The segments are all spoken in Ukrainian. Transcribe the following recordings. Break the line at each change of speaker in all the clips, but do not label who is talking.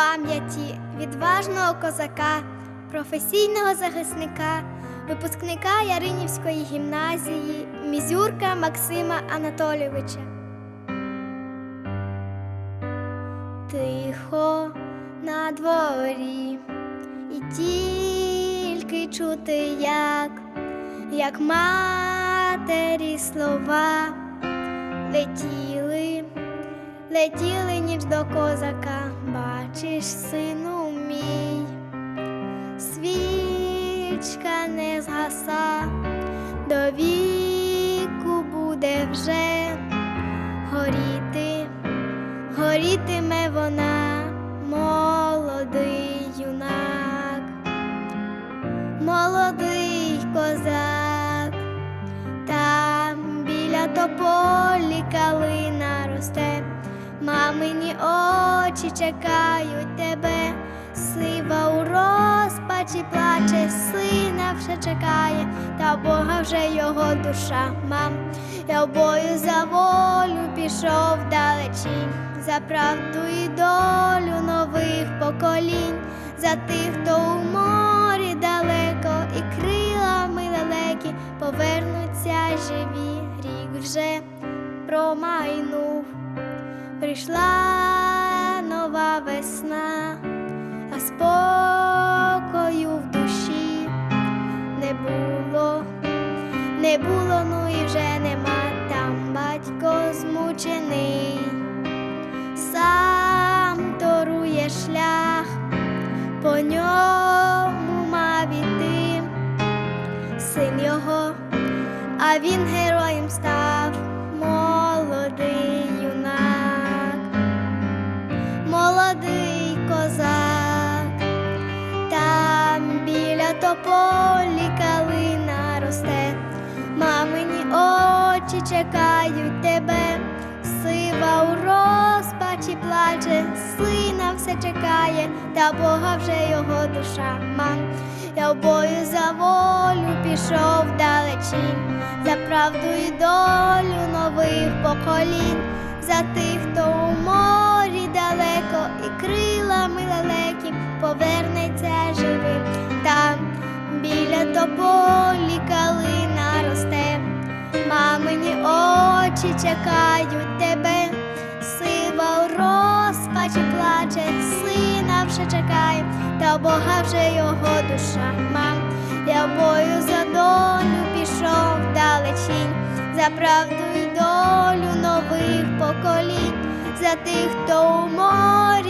пам'яті відважного козака, професійного захисника, випускника Яринівської гімназії, Мізюрка Максима Анатолійовича. Тихо на дворі, і тільки чути, як, як матері слова летіли, летіли ніч до козака, бачиш, сину мій, свічка не згаса, до віку буде вже горіти, горітиме вона, молодий юнак, молодий козак. Там біля тополі калина росте, мамині очі чекають тебе, сива у розпачі плаче, сина вже чекає, та Бога вже його душа, мам. Я в бою за волю пішов далечінь, за правду і долю нових поколінь, за тих, хто у морі далеко і крилами далекі повернуться живі, рік вже промайнув, прийшла нова весна, а спокою в душі не було, не було, ну і вже нема. Там батько змучений, сам торує шлях, по ньому мав іти син його, а він героєм став тополі калина росте, мамині очі чекають тебе, сива у розпачі плаче, сина все чекає, та Бога вже його душа. Мам. Я в бою за волю пішов далечінь, за правду і долю нових поколінь, за тих, хто у морі далеко і крилами далекі повернеться живим. Тополі калина росте, мамині очі чекають тебе, сива у розпачі плаче, сина вже чекає, та Бога вже його душа. Мам. Я бою за долю пішов далечінь, за правду і долю нових поколінь, за тих, хто у морі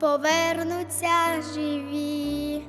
Повернуться живі.